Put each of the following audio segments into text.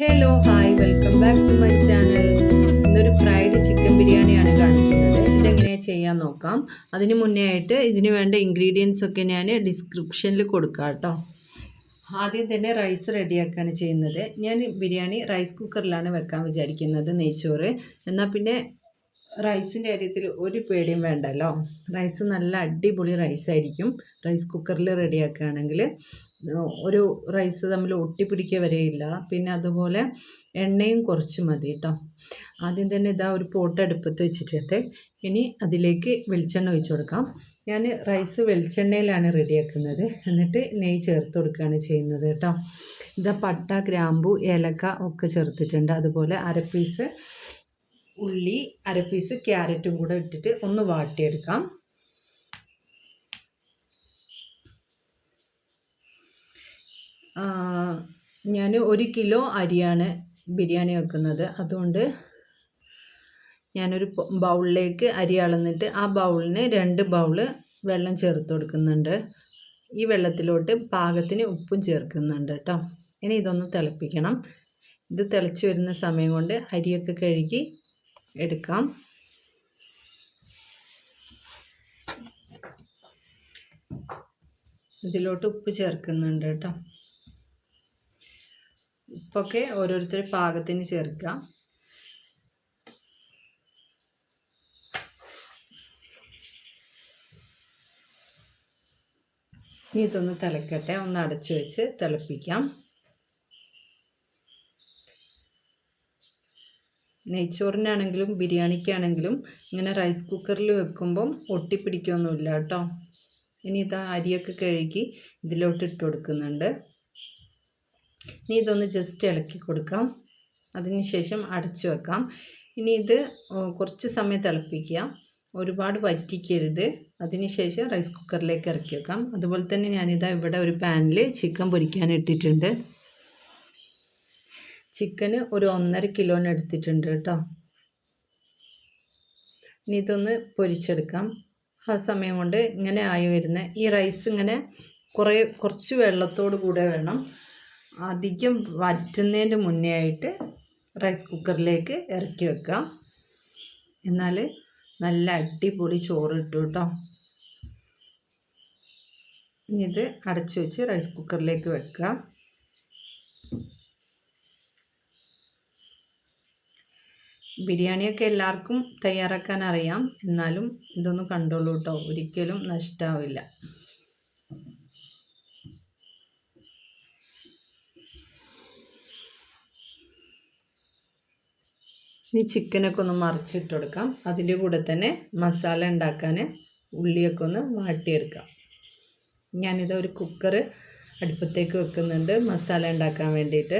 Hello hi welcome back to my channel ഇന്നൊരു fried chicken ബിരിയാണിയാണ് കാണിക്കുന്നത്. ഇതെങ്ങനെയാണ് ചെയ്യാൻ നോക്കാം. അതിന് മുന്നേ ആയിട്ട് ഇതിന് വേണ്ട ഇൻഗ്രീഡിയൻസ് ഒക്കെ ഞാൻ ഡിസ്ക്രിപ്ഷനിൽ കൊടുക്കാം കേട്ടോ. ആദ്യം തന്നെ റൈസ് റെഡിയാക്കുകയാണ് ചെയ്യുന്നത്. ഞാൻ ബിരിയാണി റൈസ് കുക്കറിലാണ് വെക്കാൻ വിചാരിക്കുന്നത് നെയ്ച്ചോറ്. എന്നാൽ പിന്നെ റൈസിന്റെ കാര്യത്തിൽ ഒരു പേടിയും വേണ്ടല്ലോ. റൈസ് നല്ല അടിപൊളി റൈസായിരിക്കും റൈസ് കുക്കറിൽ റെഡിയാക്കുകയാണെങ്കിൽ ഒരു റൈസ് തമ്മിൽ ഒട്ടിപ്പിടിക്കുക വരെയില്ല. പിന്നെ അതുപോലെ എണ്ണയും കുറച്ച് മതി കേട്ടോ ആദ്യം തന്നെ ഇതാ ഒരു പോട്ട് അടുപ്പത്ത് വെച്ചിട്ടുണ്ട്. ഇനി അതിലേക്ക് വെളിച്ചെണ്ണ ഒഴിച്ചു കൊടുക്കാം. ഞാൻ റൈസ് വെളിച്ചെണ്ണയിലാണ് റെഡിയാക്കുന്നത് എന്നിട്ട് നെയ്യ് ചേർത്ത് കൊടുക്കുകയാണ് ചെയ്യുന്നത് കേട്ടോ ഇതാ പട്ട ഗ്രാമ്പു ഏലക്ക ഒക്കെ ചേർത്തിട്ടുണ്ട്. അതുപോലെ അര പീസ് ഉള്ളി അര പീസ് ക്യാരറ്റും കൂടെ ഇട്ടിട്ട് ഒന്ന് വാട്ടിയെടുക്കാം. ഞാൻ ഒരു കിലോ അരിയാണ് ബിരിയാണി വെക്കുന്നത്. അതുകൊണ്ട് ഞാനൊരു ബൗളിലേക്ക് അരി അളന്നിട്ട് ആ ബൗളിന് രണ്ട് ബൗൾ വെള്ളം ചേർത്ത് കൊടുക്കുന്നുണ്ട്. ഈ വെള്ളത്തിലോട്ട് പാകത്തിന് ഉപ്പും ചേർക്കുന്നുണ്ട് കേട്ടോ ഇനി ഇതൊന്ന് തിളപ്പിക്കണം. ഇത് തിളച്ച് വരുന്ന സമയം കൊണ്ട് അരിയൊക്കെ കഴുകി എടുക്കാം. ഇതിലോട്ട് ഉപ്പ് ചേർക്കുന്നുണ്ട് കേട്ടോ ഉപ്പൊക്കെ ഓരോരുത്തർ പാകത്തിന് ചേർക്കുക. ഇനി ഇതൊന്ന് തിളക്കട്ടെ. ഒന്ന് അടച്ചു വെച്ച് തിളപ്പിക്കാം. നെയ്ച്ചോറിനാണെങ്കിലും ബിരിയാണിക്കാണെങ്കിലും ഇങ്ങനെ റൈസ് കുക്കറിൽ വെക്കുമ്പം ഒട്ടിപ്പിടിക്കൊന്നുമില്ല കേട്ടോ. ഇനി ഇത് അരിയൊക്കെ കഴുകി ഇതിലോട്ട് ഇട്ട് കൊടുക്കുന്നുണ്ട്. ഇനി ഇതൊന്ന് ജസ്റ്റ് ഇളക്കി കൊടുക്കാം. അതിനുശേഷം അടച്ചു വെക്കാം. ഇനി ഇത് കുറച്ച് സമയം തിളപ്പിക്കുക. ഒരുപാട് വറ്റിക്കരുത്. അതിനുശേഷം റൈസ് കുക്കറിലേക്ക് ഇറക്കി വെക്കാം. അതുപോലെ തന്നെ ഞാനിതാ ഇവിടെ ഒരു പാനിൽ ചിക്കൻ പൊരിക്കാൻ ഇട്ടിട്ടുണ്ട്. ചിക്കന് ഒരു ഒന്നര കിലോന് എടുത്തിട്ടുണ്ട് കേട്ടോ. ഇനി ഇതൊന്ന് പൊരിച്ചെടുക്കാം. ആ സമയം കൊണ്ട് ഇങ്ങനെ ആയി വരുന്ന ഈ റൈസ് ഇങ്ങനെ കുറേ കുറച്ച് വെള്ളത്തോട് കൂടെ വേണം. അധികം വറ്റുന്നതിന്റെ മുന്നേ ആയിട്ട് റൈസ് കുക്കറിലേക്ക് ഇറക്കി വെക്കാം. എന്നാൽ നല്ല അടിപൊളി ചോറ് കേട്ടോ ഇനി ഇത് അടച്ചു വെച്ച് റൈസ് കുക്കറിലേക്ക് വെക്കുക ബിരിയാണിയൊക്കെ എല്ലാവർക്കും തയ്യാറാക്കാൻ അറിയാം. എന്നാലും ഇതൊന്ന് കണ്ടോളൂ കേട്ടോ ഒരിക്കലും നഷ്ടമാവില്ല ഇനി ചിക്കനൊക്കെ ഒന്ന് മറിച്ചിട്ട് കൊടുക്കാം. അതിന്റെ കൂടെ തന്നെ മസാല ഉണ്ടാക്കാൻ ഉള്ളിയൊക്കെ ഒന്ന് വാട്ടിയെടുക്കാം. ഞാനിത് ഒരു കുക്കർ അടുപ്പത്തേക്ക് വെക്കുന്നുണ്ട്. മസാല ഉണ്ടാക്കാൻ വേണ്ടിയിട്ട്.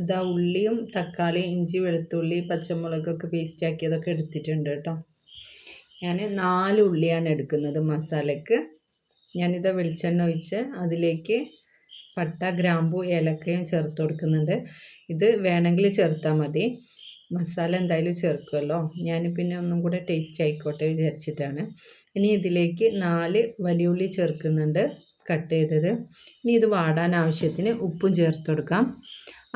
ഇതാ ഉള്ളിയും തക്കാളി ഇഞ്ചി വെളുത്തുള്ളി പച്ചമുളകൊക്കെ പേസ്റ്റ് ആക്കിയതൊക്കെ എടുത്തിട്ടുണ്ട് കേട്ടോ. ഞാൻ നാല് ഉള്ളിയാണ് എടുക്കുന്നത് മസാലയ്ക്ക്. ഞാനിത് വെളിച്ചെണ്ണ ഒഴിച്ച് അതിലേക്ക് പട്ട ഗ്രാമ്പു ഏലക്കയും ചേർത്ത് കൊടുക്കുന്നുണ്ട്. ഇത് വേണമെങ്കിൽ ചേർത്താൽ മതി. മസാല എന്തായാലും ചേർക്കുമല്ലോ ഞാൻ പിന്നെ ഒന്നും കൂടെ ടേസ്റ്റ് ആയിക്കോട്ടെ വിചാരിച്ചിട്ടാണ്. ഇനി ഇതിലേക്ക് നാല് വലിയുള്ളി ചേർക്കുന്നുണ്ട് കട്ട് ചെയ്തത്. ഇനി ഇത് വാടാൻ ആവശ്യത്തിന് ഉപ്പും ചേർത്ത് കൊടുക്കാം.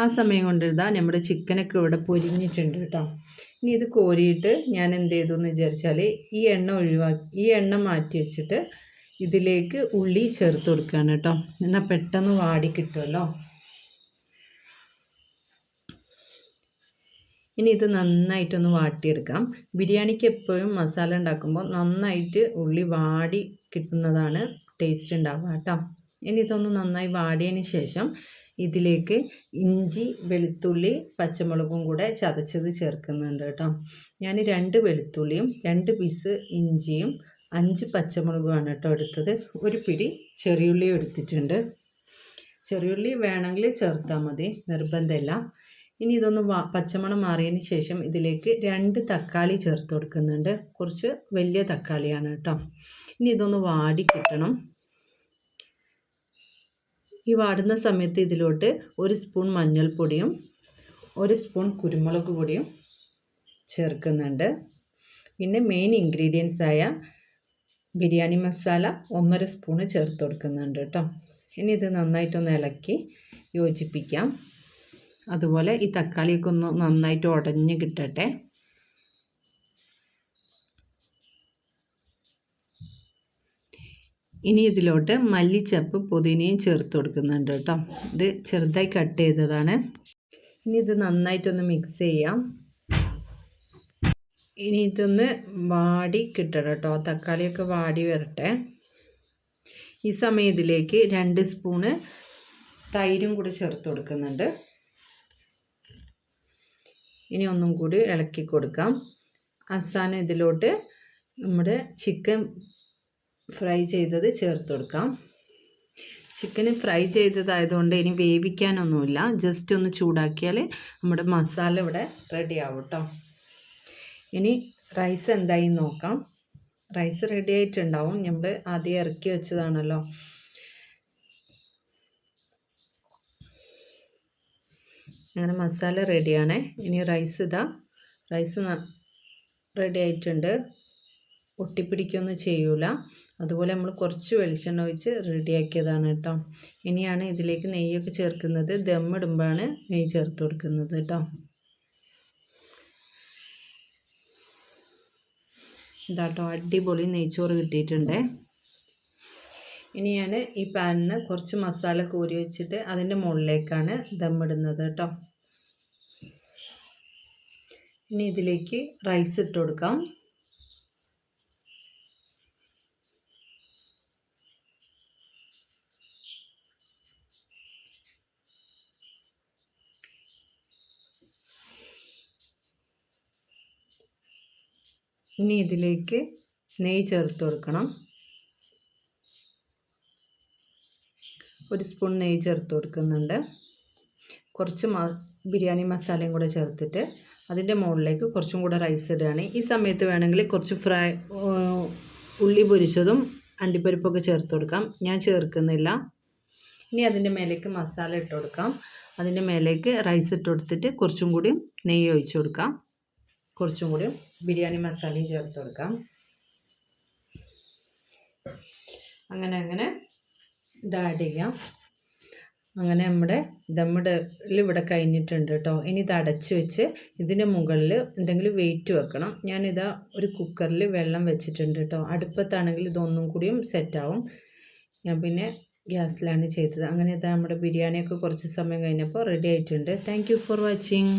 ആ സമയം കൊണ്ടിരുന്നാൽ നമ്മുടെ ചിക്കനൊക്കെ ഇവിടെ പൊരിഞ്ഞിട്ടുണ്ട് കേട്ടോ. ഇനി ഇത് കോരിയിട്ട് ഞാൻ എന്ത് ചെയ്തു എന്ന് വിചാരിച്ചാൽ ഈ എണ്ണ ഒഴിവാക്കി ഈ എണ്ണ മാറ്റി വെച്ചിട്ട് ഇതിലേക്ക് ഉള്ളി ചേർത്ത് കൊടുക്കുകയാണ് കേട്ടോ. എന്നാൽ പെട്ടെന്ന് വാടി കിട്ടുമല്ലോ ഇനി ഇത് നന്നായിട്ടൊന്ന് വാട്ടിയെടുക്കാം. ബിരിയാണിക്ക് എപ്പോഴും മസാല ഉണ്ടാക്കുമ്പോൾ നന്നായിട്ട് ഉള്ളി വാടി കിട്ടുന്നതാണ് ടേസ്റ്റ് ഉണ്ടാവുക കേട്ടോ. ഇനി ഇതൊന്ന് നന്നായി വാടിയതിന് ശേഷം ഇതിലേക്ക് ഇഞ്ചി വെളുത്തുള്ളി പച്ചമുളകും കൂടെ ചതച്ചത് ചേർക്കുന്നുണ്ട് കേട്ടോ. ഞാൻ രണ്ട് വെളുത്തുള്ളിയും രണ്ട് പീസ് ഇഞ്ചിയും അഞ്ച് പച്ചമുളകുമാണ് കേട്ടോ എടുത്തത്. ഒരു പിടി ചെറിയുള്ളിയും എടുത്തിട്ടുണ്ട്. ചെറിയുള്ളി വേണമെങ്കിൽ ചേർത്താൽ മതി നിർബന്ധമില്ല. ഇനി ഇതൊന്ന് പച്ചമണം മാറിയതിന് ശേഷം ഇതിലേക്ക് രണ്ട് തക്കാളി ചേർത്ത് കൊടുക്കുന്നുണ്ട്. കുറച്ച് വലിയ തക്കാളിയാണ് കേട്ടോ. ഇനി ഇതൊന്ന് വാടി കിട്ടണം. ഈ വാടുന്ന സമയത്ത് ഇതിലോട്ട് ഒരു സ്പൂൺ മഞ്ഞൾപ്പൊടിയും ഒരു സ്പൂൺ കുരുമുളക് പൊടിയും ചേർക്കുന്നുണ്ട്. പിന്നെ മെയിൻ ഇൻഗ്രീഡിയൻസ് ആയ ബിരിയാണി മസാല ഒന്നര സ്പൂണ് ചേർത്ത് കൊടുക്കുന്നുണ്ട് കേട്ടോ. ഇനി ഇത് നന്നായിട്ടൊന്ന് ഇളക്കി യോജിപ്പിക്കാം. അതുപോലെ ഈ തക്കാളിയൊക്കെ ഒന്ന് നന്നായിട്ട് ഉടഞ്ഞ് കിട്ടട്ടെ. ഇനി ഇതിലോട്ട് മല്ലിച്ചപ്പ് പുതിനയും ചേർത്ത് കൊടുക്കുന്നുണ്ട് കേട്ടോ. ഇത് ചെറുതായി കട്ട് ചെയ്തതാണ്. ഇനി ഇത് നന്നായിട്ടൊന്ന് മിക്സ് ചെയ്യാം. ഇനി ഇതൊന്ന് വാടി കിട്ടണം കേട്ടോ. തക്കാളിയൊക്കെ വാടി വരട്ടെ. ഈ സമയത്തിലേക്ക് രണ്ട് സ്പൂണ് തൈരും കൂടി ചേർത്ത് കൊടുക്കുന്നുണ്ട്. ഇനി ഒന്നും കൂടി ഇളക്കി കൊടുക്കാം. അവസാനം ഇതിലോട്ട് നമ്മുടെ ചിക്കൻ ഫ്രൈ ചെയ്തത് ചേർത്ത് കൊടുക്കാം. ചിക്കൻ ഫ്രൈ ചെയ്തതായതുകൊണ്ട് ഇനി വേവിക്കാനൊന്നുമില്ല. ജസ്റ്റ് ഒന്ന് ചൂടാക്കിയാൽ നമ്മുടെ മസാല ഇവിടെ റെഡി ആവും കേട്ടോ ഇനി റൈസ് എന്തായി നോക്കാം. റൈസ് റെഡി ആയിട്ടുണ്ടാവും. നമ്മൾ ആദ്യം ഇറക്കി വെച്ചതാണല്ലോ. അങ്ങനെ മസാല റെഡിയാണ്. ഇനി റൈസ് ഇതാ. റൈസ് റെഡി ആയിട്ടുണ്ട്. ഒട്ടിപ്പിടിക്കൊന്നും ചെയ്യൂല. അതുപോലെ നമ്മൾ കുറച്ച് വെളിച്ചെണ്ണ ഒഴിച്ച് റെഡിയാക്കിയതാണ് കേട്ടോ. ഇനിയാണ് ഇതിലേക്ക് നെയ്യൊക്കെ ചേർക്കുന്നത്. ദമ്മിടുമ്പോഴാണ് നെയ്യ് ചേർത്ത് കൊടുക്കുന്നത് കേട്ടോ. ഇതാട്ടോ അടിപൊളി നെയ്ച്ചോറ് കിട്ടിയിട്ടുണ്ട്. ഇനി ഞാൻ ഈ പാനിന് കുറച്ച് മസാല കോരി വെച്ചിട്ട് അതിന്റെ മുകളിലേക്കാണ് ദമ്മിടുന്നത് കേട്ടോ. ഇനി ഇതിലേക്ക് റൈസ് ഇട്ട് കൊടുക്കാം. ഇനി ഇതിലേക്ക് നെയ്യ് ചേർത്ത് കൊടുക്കണം. ഒരു സ്പൂൺ നെയ്യ് ചേർത്ത് കൊടുക്കുന്നുണ്ട്. കുറച്ച് ബിരിയാണി മസാലയും കൂടെ ചേർത്തിട്ട് അതിന്റെ മുകളിലേക്ക് കുറച്ചും കൂടെ റൈസ് ഇടുകയാണ്. ഈ സമയത്ത് വേണമെങ്കിൽ കുറച്ച് ഫ്രൈ ഉള്ളി പൊരിച്ചതും അണ്ടിപ്പരിപ്പൊക്കെ ചേർത്ത് കൊടുക്കാം. ഞാൻ ചേർക്കുന്നില്ല. ഇനി അതിന്റെ മേലേക്ക് മസാല ഇട്ട് കൊടുക്കാം. അതിന്റെ മേലേക്ക് റൈസ് ഇട്ട് കൊടുത്തിട്ട് കുറച്ചും കൂടി നെയ്യ് ഒഴിച്ച് കൊടുക്കാം. കുറച്ചും കൂടി ബിരിയാണി മസാലയും ചേർത്ത് കൊടുക്കാം. അങ്ങനെ അങ്ങനെ ഇത് ആഡ് ചെയ്യാം. അങ്ങനെ നമ്മുടെ ദമ്മിടൽ ഇവിടെ കഴിഞ്ഞിട്ടുണ്ട് കേട്ടോ ഇനി ഇത് അടച്ച് വെച്ച് ഇതിന്റെ മുകളിൽ എന്തെങ്കിലും വെയിറ്റ് വെക്കണം. ഞാനിതാ ഒരു കുക്കറിൽ വെള്ളം വെച്ചിട്ടുണ്ട് കേട്ടോ അടുപ്പത്താണെങ്കിൽ ഇതൊന്നും കൂടിയും സെറ്റാവും ഞാൻ പിന്നെ ഗ്യാസിലാണ് ചെയ്തത്. അങ്ങനെ ഇതാ നമ്മുടെ ബിരിയാണിയൊക്കെ കുറച്ച് സമയം കഴിഞ്ഞപ്പോൾ റെഡി ആയിട്ടുണ്ട്. Thank for watching